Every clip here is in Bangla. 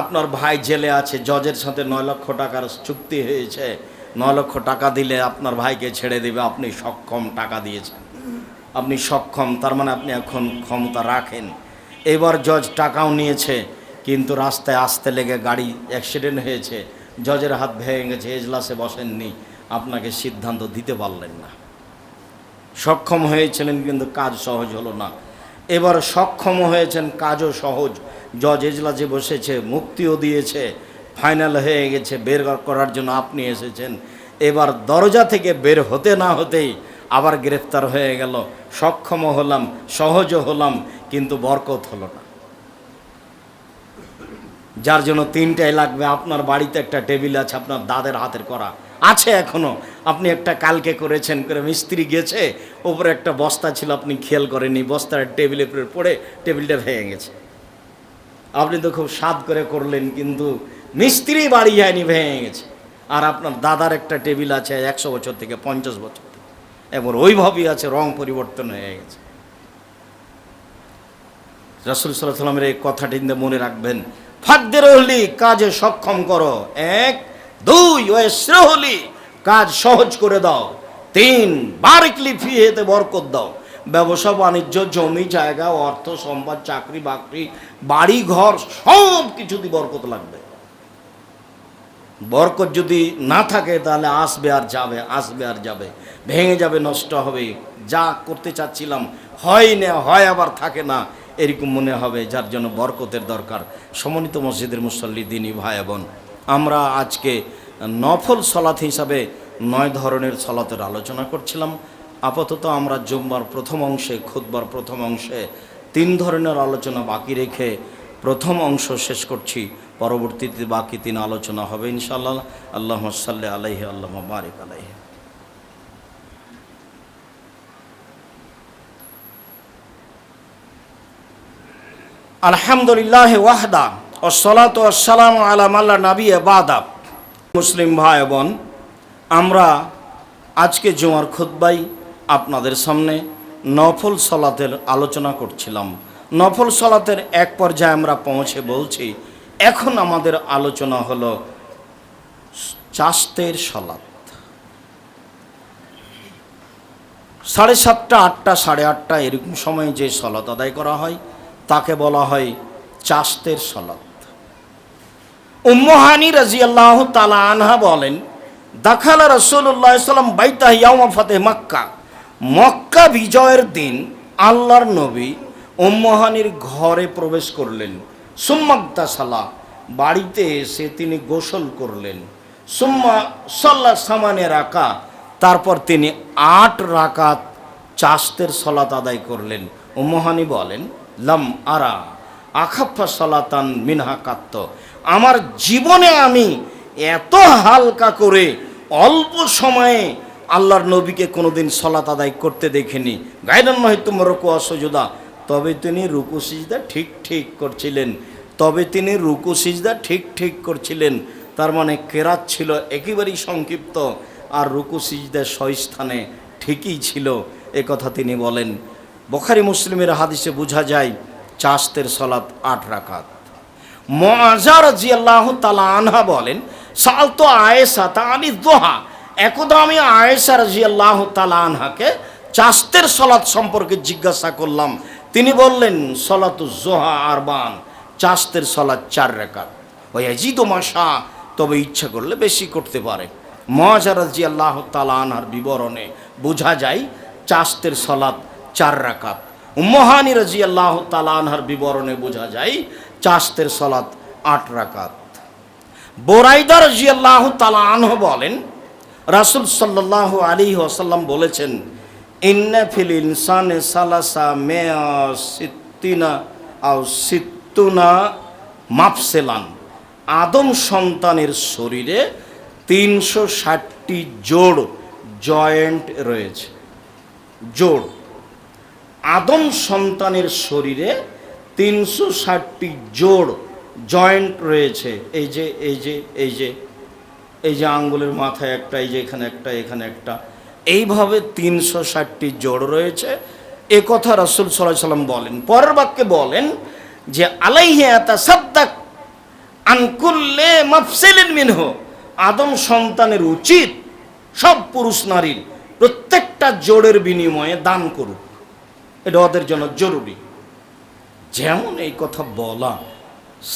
আপনার ভাই জেলে আছে, জজের সাথে নয় লক্ষ টাকার চুক্তি হয়েছে, নয় লক্ষ টাকা দিলে আপনার ভাইকে ছেড়ে দেবে, আপনি সক্ষম টাকা দিয়েছেন। আপনি সক্ষম, তার মানে আপনি এখন ক্ষমতা রাখেন। এবার জজ টাকাও নিয়েছে, কিন্তু রাস্তায় আসতে লেগে গাড়ি অ্যাক্সিডেন্ট হয়েছে, জজের হাত ভেঙে গেছে, এজলাসে বসেননি, আপনাকে সিদ্ধান্ত দিতে পারলেন না। সক্ষম হয়েছিলেন, কিন্তু কাজ সহজ হলো না। এবার সক্ষম হয়েছেন কাজও সহজ। জজ এজলাসে বসেছে, মুক্তিও দিয়েছে, ফাইনাল হয়ে গেছে, বের করার জন্য আপনি এসেছেন। এবার দরজা থেকে বের হতে না হতেই আবার গ্রেফতার হয়ে গেল। সক্ষম হলাম সহজও হলাম, কিন্তু বরকত হলো না। যার জন্য তিনটাই লাগবে। আপনার বাড়িতে একটা টেবিল আছে, আপনার দাদের হাতের করা। আছে এখনও। আপনি একটা কালকে করেছেন করে মিস্ত্রি গেছে, ওপরে একটা বস্তা ছিল, আপনি খেয়াল করেননি, বস্তার টেবিলের পড়ে টেবিলটা ভেঙে গেছে। আপনি তো খুব স্বাদ করে করলেন, কিন্তু মিস্ত্রি বাড়ি যায়নি, ভেঙে গেছে। আর আপনার দাদার একটা টেবিল আছে একশো বছর থেকে, পঞ্চাশ বছর এবার ওইভাবেই আছে, রং পরিবর্তন হয়ে গেছে। রাসুল সাল্লামের এই কথাটি মনে রাখবেন। ফাকদের হলি কাজে সক্ষম করো। এক দুই ও হলি কাজ সহজ করে দাও। তিন বারিকলি ফি হেতে বরকত দাও। ব্যবসা, বাণিজ্য, জমি, জায়গা, অর্থ, সম্পদ, চাকরি, বাকরি, বাড়ি, ঘর, সব কিছুতে বরকত লাগবে। বরকত যদি না থাকে, তাহলে আসবে আর যাবে, আসবে আর যাবে। ভেঙে যাবে, নষ্ট হবে। যা করতে চাচ্ছিলাম, হয় না, হয় আবার থাকে না, এরকম মনে হবে, যার জন্য বরকতের দরকার। সমন্বিত মসজিদের মুসল্লি, দিনী ভাই বোন আমরা আজকে নফল সলাত হিসাবে নয় ধরনের সলাতের আলোচনা করছিলাম। আপাতত আমরা জুম্বার প্রথম অংশে খুদবার প্রথম অংশে তিন ধরনের আলোচনা বাকি রেখে প্রথম অংশ শেষ করছি। পরবর্তীতে বাকি তিন আলোচনা হবে ইনশাআল্লাহ। আল্লাহ সাল্লি আলাইহি, আল্লাহ বারিক আলাইহি। আলহামদুলিল্লাহ ওয়াহদা। ও সলাত সালাম আলাম আল্লাহ নাবি বাদা। মুসলিম ভাই বোন, আমরা আজকে জুমার খুদ্বাই আপনাদের সামনে নফল সলাতের আলোচনা করছিলাম। নফল সলাতের এক পর্যায়ে আমরা পৌঁছে বলছি, এখন আমাদের আলোচনা হলো চাস্তের সলাত সাড়ে সাতটা, আটটা, সাড়ে আটটা এরকম সময়ে যে সলাত আদায় করা হয়, তাকে বলা হয় চাস্তের সলাত উম্মহানি রাজি আল্লাহ তালা আনহা বলেন, দাখালা রসুল্লাহ সাল্লাম বাইতা ইয়ামা মক্কা। মক্কা বিজয়ের দিন আল্লাহর নবী উম্মহানির ঘরে প্রবেশ করলেন। সুম্মাক্তা সালা বাড়িতে এসে তিনি গোসল করলেন। সুম্মা সাল্লা সামানে রাখা তারপর তিনি আট রাকাত চাস্তের সলাত আদায় করলেন। উম্মহানি বলেন, লাম আরা আখাফা সলাতান মিনহা কাত্ত। আমার জীবনে আমি এত হালকা করে অল্প সময়ে আল্লাহর নবীকে কোনোদিন সলাত আদায় করতে দেখিনি। গাইডান নয় তোমার রুকু অসজুদা তবে তিনি রুকু, সিজদা ঠিক ঠিক করছিলেন। তবে তিনি রুকু, সিজদা ঠিক ঠিক করছিলেন। তার মানে কেরাত ছিল একেবারেই সংক্ষিপ্ত আর রুকু, সিজদা স্থানে ঠিকই ছিল, এ কথা তিনি বলেন। বখারি মুসলিমের হাদিসে বোঝা যায় চাস্তের সলাত আট রাকাত। মজার জি আল্লাহ তালা আনহা বলেন সাল তো আয়েসা তা আমি দোহা। একদা আমি আয়েসা রাজি আল্লাহ আনহাকে চাস্তের সলাৎ সম্পর্কে জিজ্ঞাসা করলাম। তিনি বললেন, সলাত জোহা আরবান চাস্তের সলাৎ চার রেখাত। ওই জিদ মাসা তবে ইচ্ছা করলে বেশি করতে পারে। মজার জি আল্লাহ তালা আনহার বিবরণে বোঝা যায় চাস্তের সলাৎ চার রাকাত মহানি রাজি আল্লাহ আনহার বিবরণে বোঝা যায় চাস্তের সলাৎ আট রাকাত। বোরাইদার জিয়াল্লাহ তালা আনহ বলেন, রাসুল সাল্লাহ আলী ওসাল্লাম বলেছেন, ইন্না ফিল সালাসা মেয়া সিত্তিনা আও সিত্তুনা মাফসেলান। আদম সন্তানের শরীরে তিনশো ষাটটি জোড় জয়েন্ট রয়েছে। জোড়। আদম সন্তানের শরীরে তিনশো ষাটটি জোড় জয়েন্ট রয়েছে। এই যে এই যে এই যে এই যে আঙ্গুলের মাথায় একটা, এই যে এখানে একটা এখানে একটা। এইভাবে তিনশো ষাটটি জোড় রয়েছে। এ কথা রসুল সাল্লাহ সাল্লাম বলেন। পরের বাক্যে বলেন যে, আলাইহে সাদ্দাক আনকুল্লে মাফসেলিন মিনহ। আদম সন্তানের উচিত সব পুরুষ নারীর প্রত্যেকটা জোড়ের বিনিময়ে দান করুক। এটা ওদের জন্য জরুরি। যেমন এই কথা বলা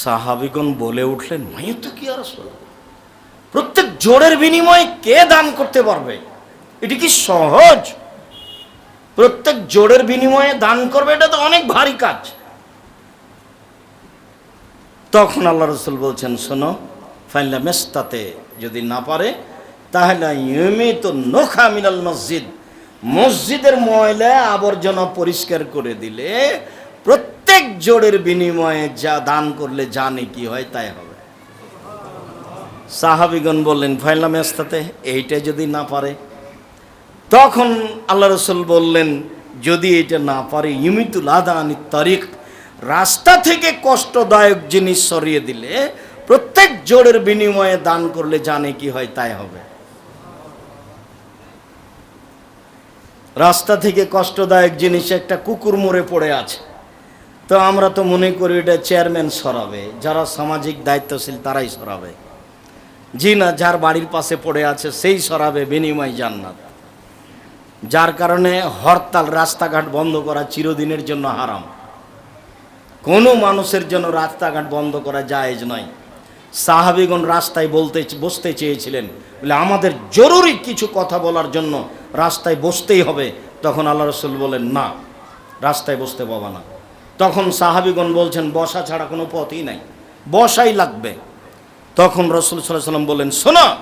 সাহাবিগণ বলে উঠলেন মাই তো কি আর? প্রত্যেক জোড়ের বিনিময়ে কে দান করতে পারবে? এটি কি সহজ? প্রত্যেক জোড়ের বিনিময়ে দান করবে, এটা তো অনেক ভারী কাজ। তখন আল্লাহ রসুল বলছেন, শোনো ফাইলা মেস্তাতে যদি না পারে, তাহলে ইউমি তো নোখা মিনাল মসজিদ। মসজিদের ময়লা আবর্জনা পরিষ্কার করে দিলে প্রত্যেক জোড়ের বিনিময়ে যা দান করলে জানে কি হয় তাই হবে। সাহাবিগণ বললেন, ফাইলা মেস্তাতে এইটা যদি না পারে? তখন আল্লাহ রসুল বললেন, যদি এটা না পারে, ইমিতুল আদানি তারিখ, রাস্তা থেকে কষ্টদায়ক জিনিস সরিয়ে দিলে, প্রত্যেক জোড়ের বিনিময়ে দান করলে জানে কি হয় তাই হবে। রাস্তা থেকে কষ্টদায়ক জিনিস একটা কুকুর মরে পড়ে আছে। তো আমরা তো মনে করি এটা চেয়ারম্যান সরাবে, যারা সামাজিক দায়িত্বশীল তারাই সরাবে। জি না, যার বাড়ির পাশে পড়ে আছে সেই সরাবে বিনিময় জান্নাত। যার কারণে হরতাল, রাস্তাঘাট বন্ধ করা চিরদিনের জন্য হারাম। কোনো মানুষের জন্য রাস্তাঘাট বন্ধ করা জায়েজ নয়। সাহাবিগণ রাস্তায় বলতে, বসতে চেয়েছিলেন, বলে আমাদের জরুরি কিছু কথা বলার জন্য রাস্তায় বসতেই হবে। তখন আল্লাহ রসুল বলেন, না, রাস্তায় বসতে পাবা না। তখন সাহাবিগণ বলছেন, বসা ছাড়া কোনো পথই নাই। বসাই লাগবে। তখন রসুল সাল্লাম বললেন, শোনো,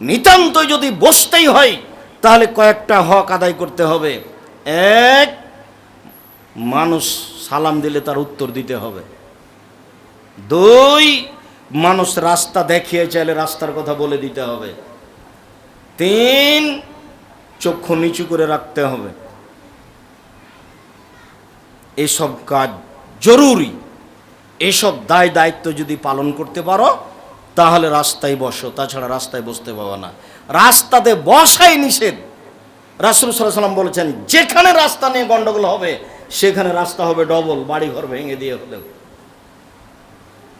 নিতান্তই যদি বসতেই হয়, তাহলে কয়েকটা হক আদায় করতে হবে। এক, মানুষ সালাম দিলে তার উত্তর দিতে হবে। দুই, মানুষ রাস্তা দেখিয়ে চাইলে রাস্তার কথা বলে দিতে হবে। তিন, চক্ষু নিচু করে রাখতে হবে। এসব কাজ জরুরি। এসব দায় দায়িত্ব যদি পালন করতে পারো, তাহলে রাস্তায় বসো, তাছাড়া রাস্তায় বসতে পাবো না। রাস্তাতে বসাই নিষেধ। রাসুল সাল্লাম বলেছেন, যেখানে রাস্তা নিয়ে গন্ডগোল হবে, সেখানে রাস্তা হবে ডবল বাড়ি ঘর ভেঙে দিয়ে হলেও।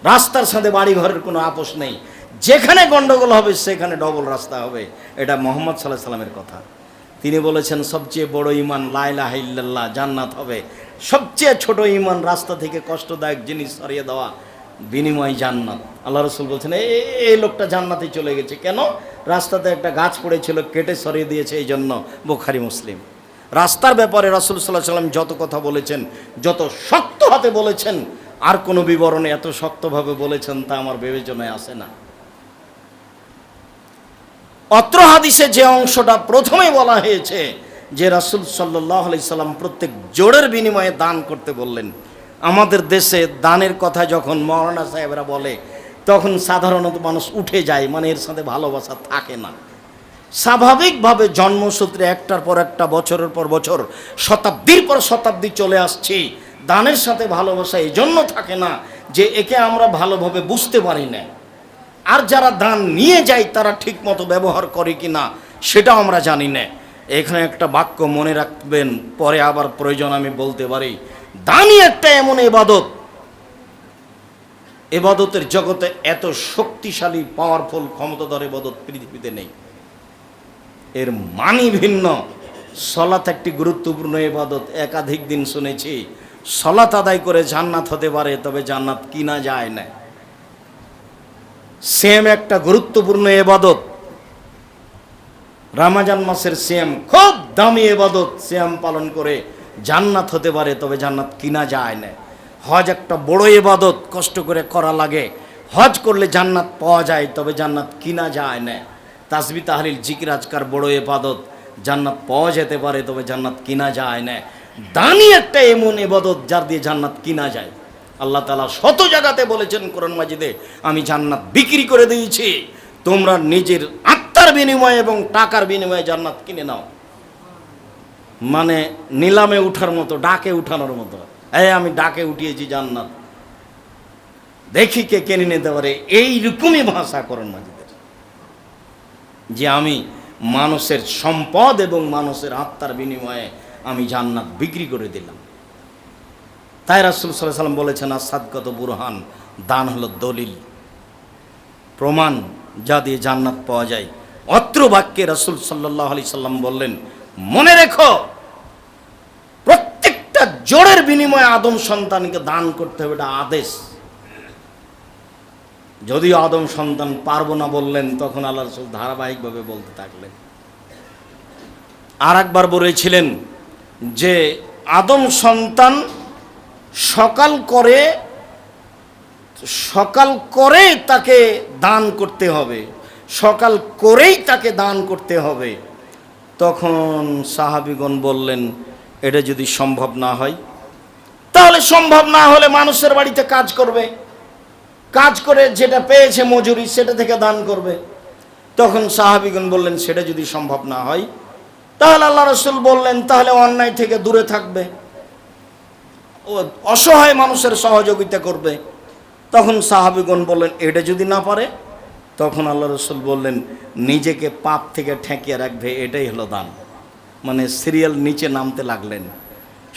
রাস্তার সাথে বাড়ি ঘরের কোনো আপোষ নেই। যেখানে গন্ডগোল হবে, সেখানে ডবল রাস্তা হবে। এটা মোহাম্মদ সাল্লাহ সাল্লামের কথা। তিনি বলেছেন, সবচেয়ে বড় ইমান লাইলা হাইল্লাল্লাহ জান্নাত হবে। সবচেয়ে ছোট ইমান রাস্তা থেকে কষ্টদায়ক জিনিস সরিয়ে দেওয়া বিনিময় জান্নাত। আল্লাহ রসুল বলছেন, "এ- এ- এই লোকটা জান্নাতে চলে গেছে। কেন? রাস্তাতে একটা গাছ পড়েছিল, কেটে সরিয়ে দিয়েছে, এই জন্য বোখারি, মুসলিম। রাস্তার ব্যাপারে রাসুল সাল্লাহ সাল্লাম যত কথা বলেছেন, যত শক্ত হাতে বলেছেন, আর কোনো বিবরণে এত শক্তভাবে বলেছেন তা আমার বিবেচনায় আসে না। অত্র হাদিসে যে অংশটা প্রথমে বলা হয়েছে যে রাসুল সাল্লাহ সাল্লাম প্রত্যেক জোরের বিনিময়ে দান করতে বললেন। আমাদের দেশে দানের কথা যখন মৌলানা সাহেবরা বলে, তখন সাধারণত মানুষ উঠে যায় মানে এর সাথে ভালোবাসা থাকে না। স্বাভাবিকভাবে জন্মসূত্রে একটার পর একটা, বছরের পর বছর, শতাব্দীর পর শতাব্দী চলে আসছি। দানের সাথে ভালোবাসা এই জন্য থাকে না যে একে আমরা ভালোভাবে বুঝতে পারি না। আর যারা দান নিয়ে যায়, তারা ঠিক মতো ব্যবহার করে কি না সেটাও আমরা জানি না। এখানে একটা বাক্য মনে রাখবেন, পরে আবার প্রয়োজন আমি বলতে পারি। দামি একটা এমন এবাদত। এবাদতের জগতে এত শক্তিশালী পাওয়ারফুল ক্ষমতাধর এবাদত পৃথিবীতে নেই। এর মানি ভিন্ন। সলাত একটি গুরুত্বপূর্ণ এবাদত। একাধিক দিন শুনেছি সলাত আদায় করে জান্নাত হতে পারে, তবে জান্নাত কিনা যায় না। সেম একটা গুরুত্বপূর্ণ এবাদত। রামাজান মাসের শ্যাম খুব দামি এবাদত শ্যাম পালন করে জান্নাত হতে পারে, তবে জান্নাত কিনা যায় না। হজ একটা বড় এবাদত, কষ্ট করে করা লাগে। হজ করলে জান্নাত পাওয়া যায়, তবে জান্নাত কিনা যায় না। তাসবি তাহলিল, জিকির আজকার বড় এবাদত। জান্নাত পাওয়া যেতে পারে, তবে জান্নাত কিনা যায় না। দানি একটা এমন এবাদত যার দিয়ে জান্নাত কিনা যায়। আল্লাহ তালা শত জায়গাতে বলেছেন কোরআন মাজিদে, আমি জান্নাত বিক্রি করে দিয়েছি। তোমরা নিজের আত্মার বিনিময়ে এবং টাকার বিনিময়ে জান্নাত কিনে নাও। মানে নিলামে উঠার মতো, ডাকে উঠানোর মতো। এই আমি ডাকে উঠিয়েছি জান্নাত। দেখি কে কিনে নিতে পারে। এইরকমই ভাষা কোরআন মাজিদের যে আমি মানুষের সম্পদ এবং মানুষের আত্মার বিনিময়ে আমি জান্নাত বিক্রি করে দিলাম। তাই রাসুল সাল্লাহ সাল্লাম বলেছেন আসাদগত বুরহান, দান হলো দলিল। প্রমাণ যা দিয়ে জান্নাত পাওয়া যায়। অত্র বাক্যে রাসুল সাল্লাহ আলি সাল্লাম বললেন, মনে রেখো, প্রত্যেকটা জোরের বিনিময়ে আদম সন্তানকে দান করতে হবে, এটা আদেশ। যদিও আদম সন্তান পারব না বললেন, তখন আল্লাহ রসুল ধারাবাহিকভাবে বলতে থাকলেন। আর একবার বলেছিলেন যে, আদম সন্তান সকাল করে সকাল করে তাকে দান করতে হবে। সকাল করেই তাকে দান করতে হবে। তখন সাহাবিগণ বললেন, এটা যদি সম্ভব না হয়, তাহলে সম্ভব না হলে মানুষের বাড়িতে কাজ করবে। কাজ করে যেটা পেয়েছে মজুরি, সেটা থেকে দান করবে। তখন সাহাবিগণ বললেন, সেটা যদি সম্ভব না হয়, তাহলে আল্লাহ রসুল বললেন, তাহলে অন্যায় থেকে দূরে থাকবে। ও অসহায় মানুষের সহযোগিতা করবে। তখন সাহাবিগণ বললেন, এটা যদি না পারে তখন আল্লাহ রসুল বললেন, নিজেকে পাপ থেকে ঠেকিয়ে রাখবে, এটাই হলো দান। মানে সিরিয়াল নিচে নামতে লাগলেন।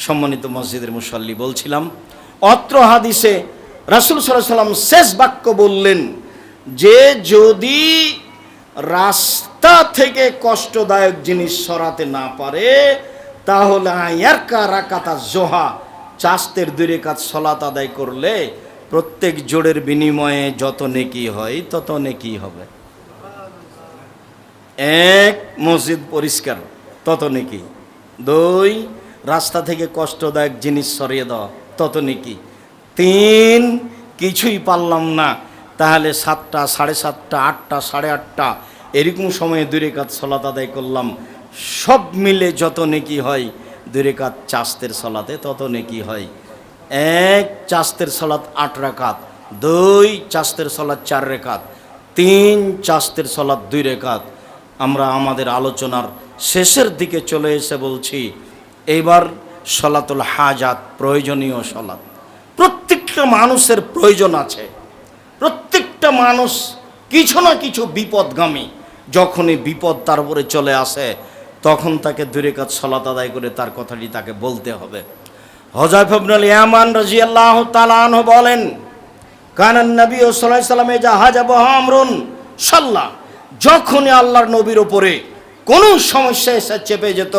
সম্মানিত মসজিদের মুসল্লি বলছিলাম, অত্র হাদিসে রাসুল সাল্লাম শেষ বাক্য বললেন, যে যদি রাস্তা থেকে কষ্টদায়ক জিনিস সরাতে না পারে, তাহলে আয়ারকা রাকাতা জোহা চাস্তের দূরে কাজ সলাত আদায় করলে প্রত্যেক জোড়ের বিনিময়ে যত নেকি হয়, তত নেকি হবে। এক মসজিদ পরিষ্কার, তত নেকি। দুই, রাস্তা থেকে কষ্টদায়ক জিনিস সরিয়ে দেওয়া তত নেকি। তিন, কিছুই পারলাম না, তাহলে সাতটা, সাড়ে সাতটা, আটটা, সাড়ে আটটা, এরকম সময়ে দূরে কাজ সলাত আদায় করলাম। সব মিলে যত নেকি হয় দূরে কাজ চাস্তের সলাতে তত নেকি হয়। এক চাস্তের সলাত আট রেখাত, দুই চাস্তের সলাত চার রেখাত, তিন চাস্তের সলাত দুই রেখাত। আমরা আমাদের আলোচনার শেষের দিকে চলে এসে বলছি এইবার সলাতুল হাজাত প্রয়োজনীয় সলাত। প্রত্যেকটা মানুষের প্রয়োজন আছে। প্রত্যেকটা মানুষ কিছু না কিছু বিপদগামী, যখনই বিপদ তার উপরে চলে আসে, তখন তাকে দূরে কাজ সলাত আদায় করে তার কথাটি তাকে বলতে হবে। হজাইফ আবনুল ইয়ামান রাজিয়াল্লাহ তালান বলেন, কানান নবী ও সাল্লাহ সাল্লামে জাহাজ আমরুন সাল্লাহ যখনই আল্লাহর নবীর ওপরে কোনো সমস্যা এসে চেপে যেত,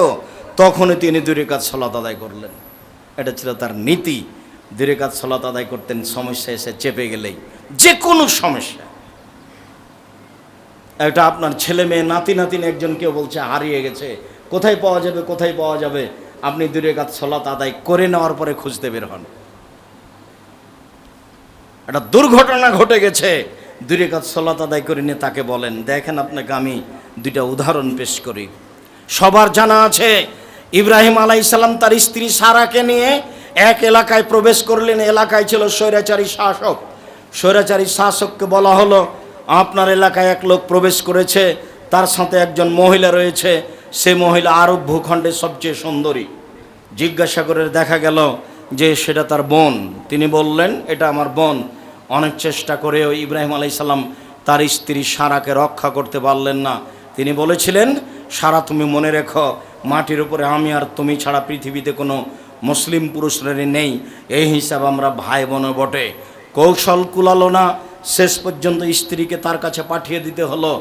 তখনই তিনি দূরে কাজ সলাত আদায় করলেন। এটা ছিল তার নীতি দূরে কাজ সলাত আদায় করতেন, সমস্যা এসে চেপে গেলেই যে কোনো সমস্যা। এটা আপনার ছেলে মেয়ে, নাতি নাতিন একজন কেউ বলছে, হারিয়ে গেছে, কোথায় পাওয়া যাবে, কোথায় পাওয়া যাবে? আপনি দূরে কাজ সলাত আদায় করে নেওয়ার পরে খুঁজতে বের হন। একটা দুর্ঘটনা ঘটে গেছে। দূরে কাজ সলাত আদায় করে নিয়ে তাকে বলেন, দেখেন আপনাকে আমি দুইটা উদাহরণ পেশ করি। সবার জানা আছে, ইব্রাহিম আলাইসাল্লাম তার স্ত্রী সারাকে নিয়ে এক এলাকায় প্রবেশ করলেন। এলাকায় ছিল স্বৈরাচারী শাসক। স্বৈরাচারী শাসককে বলা হলো, আপনার এলাকায় এক লোক প্রবেশ করেছে, তার সাথে একজন মহিলা রয়েছে। সে মহিলা আরব ভূখণ্ডের সবচেয়ে সুন্দরী। জিজ্ঞাসা করে দেখা গেল যে সেটা তার বোন। তিনি বললেন, এটা আমার বোন। অনেক চেষ্টা করেও ইব্রাহিম আলাইসাল্লাম তার স্ত্রী সারাকে রক্ষা করতে পারলেন না। তিনি বলেছিলেন, সারা তুমি মনে রেখো, মাটির উপরে আমি আর তুমি ছাড়া পৃথিবীতে কোনো মুসলিম পুরুষের নেই। এই হিসাবে আমরা ভাই বোন বটে। কৌশল কুলালো না শেষ পর্যন্ত স্ত্রীকে তার কাছে পাঠিয়ে দিতে হলো।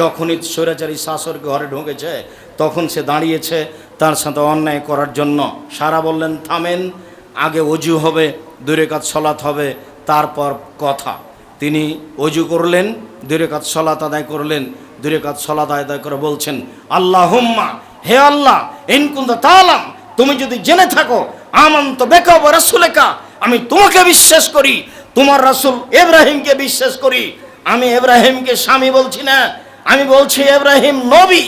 যখনই স্বৈরাচারী শাসর ঘরে ঢুকেছে, তখন সে দাঁড়িয়েছে তার সাথে অন্যায় করার জন্য। সারা বললেন, থামেন, আগে অজু হবে, দূরে কাজ সলাৎ হবে, তারপর কথা। তিনি অজু করলেন, দূরে কাজ সলাত আদায় করলেন, দূরে কাজ সলাত আদায় করে বলছেন আল্লাহ হুম্মা হে আল্লাহ ইনকুন্দ তালাম তুমি যদি জেনে থাকো, আমন্ত বেকা রসুলেকা, আমি তোমাকে বিশ্বাস করি তোমার রাসুল এব্রাহিমকে বিশ্বাস করি। আমি এব্রাহিমকে স্বামী বলছি না। আমি বলছি এব্রাহিম নবী।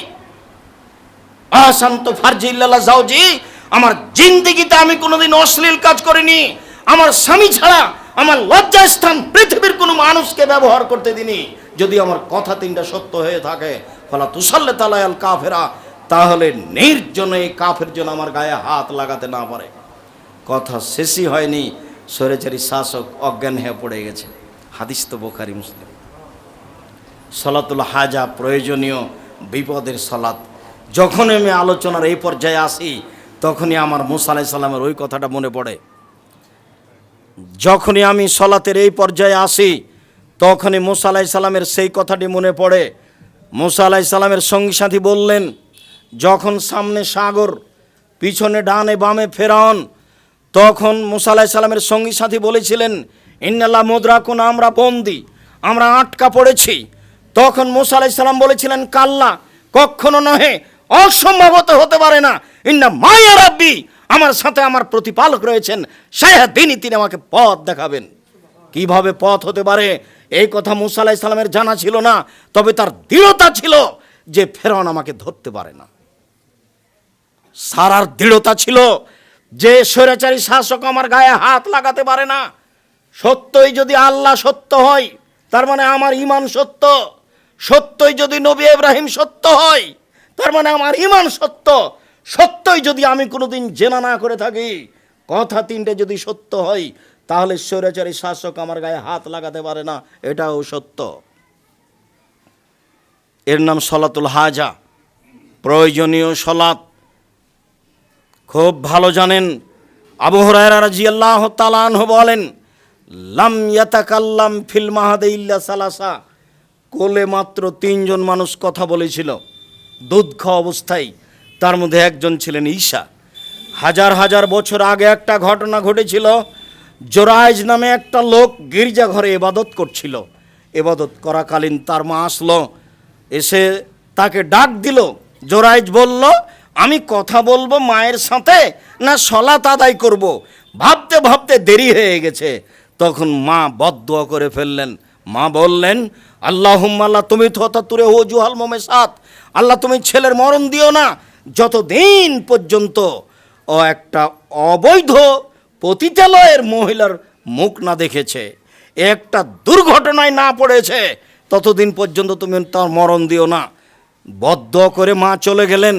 আসান্ত ফারজিল্লাহ যাওজি, আমার জিন্দিগিতে আমি কোনোদিন অশ্লীল কাজ করিনি। আমার স্বামী ছাড়া আমার লজ্জাস্থান পৃথিবীর কোনো মানুষকে ব্যবহার করতে দিনি যদি আমার কথা তিনটা সত্য হয়ে থাকে, ফলা তুষাল্লে তালায়াল কাফেরা, তাহলে নির্জনে কাফের জন্য আমার গায়ে হাত লাগাতে না পারে। কথা শেষই হয়নি। সরেচারি শাসক অজ্ঞান হয়ে পড়ে গেছে। হাদিস তো বোখারি, মুসলিম। সলাতুল হাজা প্রয়োজনীয় বিপদের সলাত যখন আমি আলোচনার এই পর্যায়ে আসি, তখনই আমার মুসা আলাই সাল্লামের ওই কথাটা মনে পড়ে। যখনই আমি সলাতের এই পর্যায়ে আসি, তখনই মুসা আলাহি সাল্লামের সেই কথাটি মনে পড়ে। মুসা আলাহি সাল্লামের সঙ্গী সাথী বললেন, যখন সামনে সাগর, পিছনে ডানে বামে ফেরাউন তখন মুসা আলাহি সাল্লামের সঙ্গী সাথী বলেছিলেন, ইন্নাল্লাহ মুদ্রাকুন, আমরা বন্দি, আমরা আটকা পড়েছি। তখন মুসা আলাহি সাল্লাম বলেছিলেন, কাল্লা, কখনো নহে অসম্ভবত হতে পারে না। ইন্না মায়া রাব্বি, আমার সাথে আমার প্রতিপালক রয়েছেন দিনই তিনি আমাকে পথ দেখাবেন। কীভাবে পথ হতে পারে? এই কথা মুসা আলাহি সাল্লামের জানা ছিল না, তবে তার দৃঢ়তা ছিল যে ফেরাউন আমাকে ধরতে পারে না। সারার দৃঢ়তা ছিল যে স্বৈরাচারী শাসক আমার গায়ে হাত লাগাতে পারে না, সত্যই যদি আল্লাহ সত্য হয়, তার মানে আমার ইমান সত্য। সত্যই যদি নবী ইব্রাহিম সত্য হয়, তার মানে আমার ইমান সত্য। সত্যই যদি আমি কোনোদিন জেনা না করে থাকি, কথা তিনটে যদি সত্য হয়, তাহলে স্বৈরাচারী শাসক আমার গায়ে হাত লাগাতে পারে না, এটাও সত্য। এর নাম সলাতুল হাজা। প্রয়োজনীয় সলাত খুব ভালো জানেন। আবু হুরায়রা রাদিয়াল্লাহু তাআলা আনহু বলেন, লাম ইয়াতাকাল্লাম ফিল মাহাদে ইল্লা সালাসা। কোলে মাত্র তিনজন মানুষ কথা বলেছিল, দুধ অবস্থায়। তার মধ্যে একজন ছিলেন ঈশা। হাজার হাজার বছর আগে একটা ঘটনা ঘটেছিল, জোরাইজ নামে একটা লোক গির্জাঘরে এবাদত করছিল। এবাদত করাকালীন তার মা আসলো, এসে তাকে ডাক দিল। জোরাইজ বলল আমি কথা বলব মায়ের সাথে না সলাত আদায় করব। ভাবতে ভাবতে দেরি হয়ে গেছে। তখন মা বদুয়া করে ফেললেন। মা বললেন আল্লাহ আল্লাহ, তুমি থতা তুরে হো জুহাল মোমে সাত আল্লাহ, তুমি ছেলের মরণ দিও না। যতদিন পর্যন্ত ও একটা অবৈধ পতিতালয়ের মহিলার মুখ না দেখেছে, একটা দুর্ঘটনায় না পড়েছে, ততদিন পর্যন্ত তুমি তার মরণ দিও না। বদ্ধ করে মা চলে গেলেন।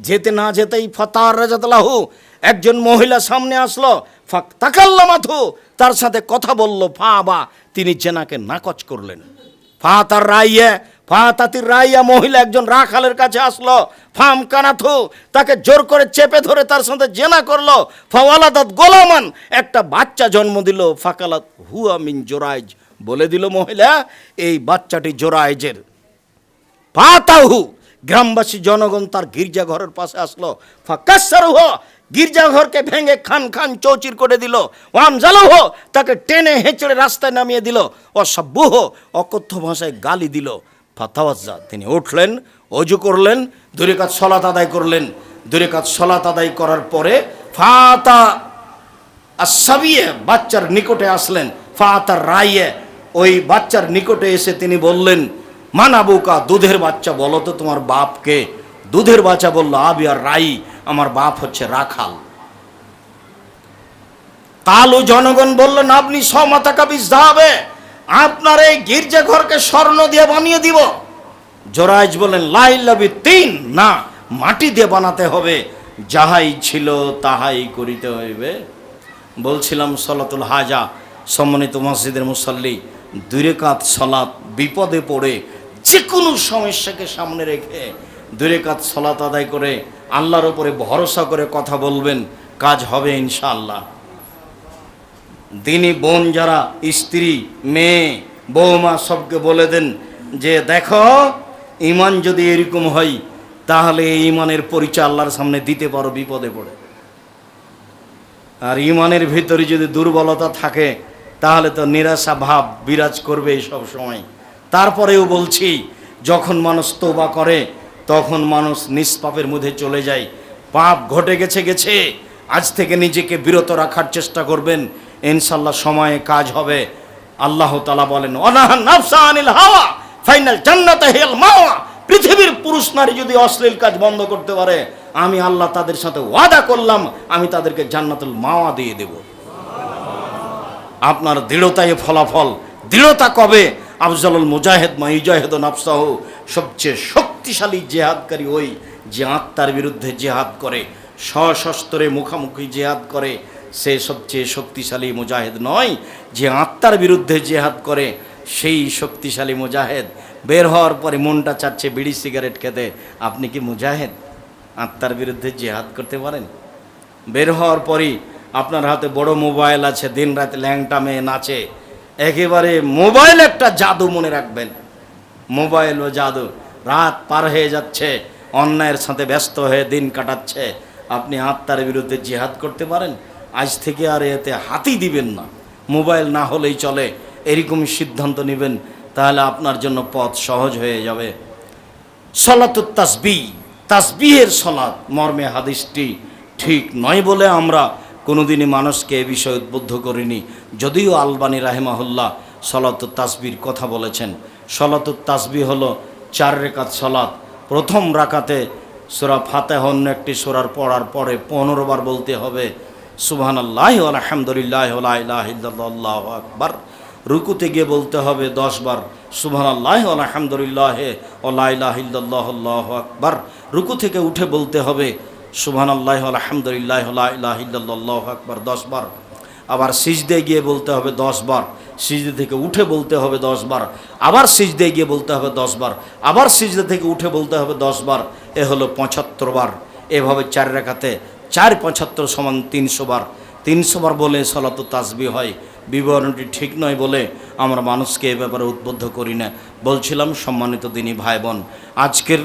যেতে না যেতেই ফতার রাজাতলাহু একজন মহিলা সামনে আসলো, ফাক তাকাল্লা মাথু, তার সাথে কথা বলল, ফা বা, তিনি জেনাকে নাকচ করলেন। ফা তার রাইয়া, ফা তাতির রাইয়া। মহিলা একজন রাখালের কাছে আসলো, ফাম কানাথু। তাকে জোর করে চেপে ধরে তার সাথে জেনা করল ফাওয়ালাদাত গোলামান। একটা বাচ্চা জন্ম দিল, ফাকালাত হুয়া মিন জোরাইজ বলে দিল মহিলা, এই বাচ্চাটি জোরাইজের। পাতাহু গ্রামবাসী জনগণ তার গির্জাঘরের পাশে আসলো। ফাঁকাসার হো গির্জাঘরকে ভেঙে খান খান চৌচির করে দিল। ওয়াম জালাহ তাকে টেনে হেঁচড়ে রাস্তায় নামিয়ে দিল। অসভ্য অকথ্য ভাষায় গালি দিল। ফাতাওয়াজ্জা, তিনি উঠলেন, অজু করলেন দূরে কাজ সলাত আদায় করলেন। দূরে কাজ সলাত আদায় করার পরে ফাতা আসাবিয়ে বাচ্চার নিকটে আসলেন। ফাতার রাইয়ে, ওই বাচ্চার নিকটে এসে তিনি বললেন মানাবুকা দুধের বাচ্চা, বলো তো তোমার বাপকে দুধের বাচ্চা বলল, আবি আর রাই, আমার বাপ হচ্ছে রাখাল। কালু জনগণ বললেন আপনি সমাতা কাবিজ যাবে আপনার এই গির্জা ঘরকে স্বর্ণ দিয়ে বানিয়ে দিব। জোরাইজ বলেন লাইলাবি তিন, না, মাটি দিয়ে বানাতে হবে। যাহাই ছিল তাহাই করিতে হইবে। বলছিলাম, সলাতুল হাজা, সম্মানিত মসজিদের মুসল্লি দূরে কাত সলাৎ বিপদে পড়ে যে কোনো সমস্যাকে সামনে রেখে দূরে কাত সলাত আদায় করে আল্লাহর ওপরে ভরসা করে কথা বলবেন, কাজ হবে ইনশাআল্লাহ। দিনী বোন যারা, স্ত্রী, মেয়ে, বৌমা, সবকে বলে দেন যে, দেখো ইমান যদি এরকম হয়, তাহলে এই ইমানের পরিচয় আল্লাহর সামনে দিতে পারো বিপদে পড়ে। আর ইমানের ভিতরে যদি দুর্বলতা থাকে, তাহলে তো নিরাশা, ভাব বিরাজ করবে সব সময়। তারপরেও বলছি, যখন মানুষ তোবা করে, তখন মানুষ নিষ্পাপের মধ্যে চলে যায়। পাপ ঘটে গেছে গেছে, আজ থেকে নিজেকে বিরত রাখার চেষ্টা করবেন ইনশাল্লাহ সময়ে কাজ হবে। আল্লাহ তালা বলেন হাওয়া, ফাইনাল হেল মাওয়া। পৃথিবীর পুরুষ নারী যদি অশ্লীল কাজ বন্ধ করতে পারে, আমি আল্লাহ তাদের সাথে ওয়াদা করলাম, আমি তাদেরকে জান্নাতুল মাওয়া দিয়ে দেব। আপনার দৃঢ়তায় ফলাফল, দৃঢ়তা কবে? আফজালুল মুজাহেদ, মাইজাহেদ নাফসাহ সবচেয়ে শক্তিশালী জেহাদকারী ওই যে আত্মার বিরুদ্ধে জেহাদ করে, সশস্ত্রে মুখামুখি জেহাদ করে, সে সবচেয়ে শক্তিশালী মুজাহেদ নয়। যে আত্মার বিরুদ্ধে জেহাদ করে, সেই শক্তিশালী মুজাহেদ বের হওয়ার পরে মনটা চাচ্ছে বিড়ি সিগারেট খেতে। আপনি কি মুজাহেদ? আত্মার বিরুদ্ধে জেহাদ করতে পারেন? বের হওয়ার পরই আপনার হাতে বড় মোবাইল আছে দিন রাত ল্যাংটা মেয়ে নাচে। একেবারে মোবাইল একটা জাদু মনে রাখবেন। মোবাইল ও জাদু রাত পার হয়ে যাচ্ছে, অন্যায়ের সাথে ব্যস্ত হয়ে দিন কাটাচ্ছে। আপনি আত্মার বিরুদ্ধে জিহাদ করতে পারেন, আজ থেকে আর এতে হাতই দিবেন না। মোবাইল না হলেই চলে এরকম সিদ্ধান্ত নেবেন, তাহলে আপনার জন্য পথ সহজ হয়ে যাবে। সলাতুত তাসবি, তাসবিহের সলাৎ, মর্মে হাদিসটি ঠিক নয় বলে আমরা কোনোদিনই মানুষকে এ বিষয়ে উদ্বুদ্ধ করিনি। যদিও আলবানী রাহেমাহুল্লাহ সলাতুত তাসবির কথা বলেছেন। সলাতুত তাসবি হল চার রেখাত সলাৎ প্রথম রাকাতে সুরা ফাতে অন্য একটি সুরার পড়ার পরে পনেরো বার বলতে হবে সুবহান আল্লাহ আলহামদুলিল্লাহ আল্লাহ আকবার। রুকুতে গিয়ে বলতে হবে দশ বার সুবহান আল্লাহ আলহামদুলিল্লাহ আল্লাহ আকবার। রুকু থেকে উঠে বলতে হবে সুবহান আল্লাহ আলহামদুলিল্লাহ আল্লাহ আকবার, দশ বার। আবার সিজদে গিয়ে বলতে হবে দশ বার। সিজদে থেকে উঠে বলতে হবে দশ বার। আবার সিজদে গিয়ে বলতে হবে দশ বার। আবার সিজদে থেকে উঠে বলতে হবে দশ বার। এ হলো পঁচাত্তর বার। এভাবে চার রেখাতে চার পঁচাত্তর সমান তিনশো বার। তিনশো বার বলে সলাত তাসবি হয়। বিবরণটি ঠিক নয় বলে আমরা মানুষকে এ ব্যাপারে উদ্বুদ্ধ করি না। বলছিলাম সম্মানিত দিনী ভাই বোন আজকের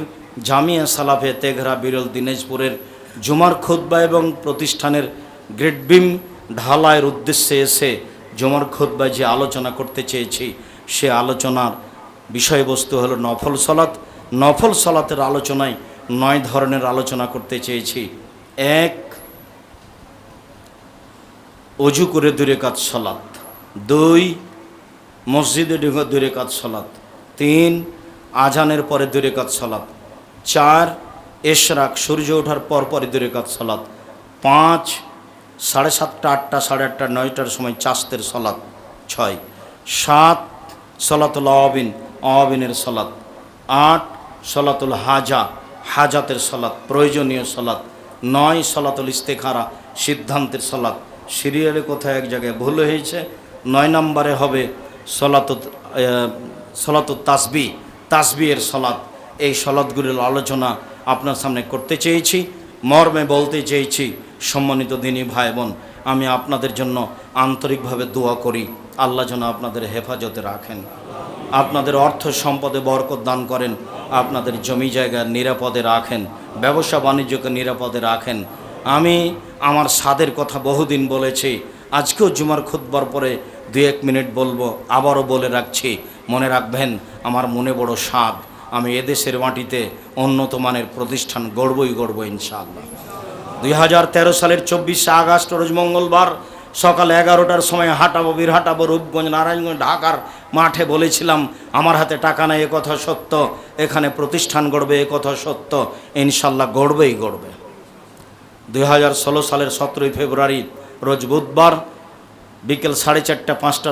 জামিয়া সালাফে তেঘরা বিরল দিনাজপুরের জুমার খোদ্া এবং প্রতিষ্ঠানের গ্রেট বিম ঢালাইয়ের উদ্দেশ্যে এসে জুমার খোদ্বায় যে আলোচনা করতে চেয়েছি, সে আলোচনার বিষয়বস্তু হলো নফল সলাত। নফল সলাতের আলোচনায় নয় ধরনের আলোচনা করতে চেয়েছি। এক, অজু করে দূরে কাজ সলাত। দুই, মসজিদে দূরে কাজ সলাৎ তিন, আজানের পরে দূরে কাজ সলাৎ চার এশরাক সূর্য ওঠার পর পরই কাজ সলাৎ। পাঁচ, সাড়ে সাতটা, আটটা, সাড়ে আটটা, নয়টার সময় চাস্তের সলাৎ। ছয়, সাত, সলাতুল আবিন, আবিনের সলাৎ। আট, সলাতুল হাজা, হাজাতের সলাৎ, প্রয়োজনীয় সলাৎ। নয়, সলাতুল ইস্তেখারা, সিদ্ধান্তের সলাৎ। সিরিয়ালে কোথায় এক জায়গায় ভুল হয়েছে? নয় নম্বরে হবে সলাতুত সলাতুত তাসবি, তাসবিয়ের সলাৎ। এই সলাৎগুলির আলোচনা আপনার সামনে করতে চেয়েছি, মর্মে বলতে চেয়েছি, সম্মানিত দিনী ভাই বোন, আমি আপনাদের জন্য আন্তরিকভাবে দোয়া করি, আল্লাহ যেন আপনাদের হেফাজতে রাখেন। আপনাদের অর্থ সম্পদে বরকত দান করেন, আপনাদের জমি জায়গা নিরাপদে রাখেন, ব্যবসা বাণিজ্যকে নিরাপদে রাখেন। আমি আমার স্বাদের কথা বহুদিন বলেছি, আজকেও জুমার খুদ্বার পরে দু এক মিনিট বলব, আবারও বলে রাখছি, মনে রাখবেন, আমার মনে বড় স্বাদ। আমি এদেশের মাটিতে উন্নত মানের প্রতিষ্ঠান গড়বই গড়ব ইনশাআল্লাহ। দুই হাজার তেরো সালের চব্বিশে আগস্ট, রোজ মঙ্গলবার সকাল এগারোটার সময় হাঁটাবো, বীরহাটাবো, রূপগঞ্জ, নারায়ণগঞ্জ, ঢাকার মাঠে বলেছিলাম, আমার হাতে টাকা নেই কথা সত্য। এখানে প্রতিষ্ঠান গড়বে কথা সত্য। ইনশাল্লাহ গড়বেই গড়বে। দুই হাজার ষোলো সালের সতেরোই ফেব্রুয়ারি, রোজ বুধবার বিকেল সাড়ে চারটা, পাঁচটা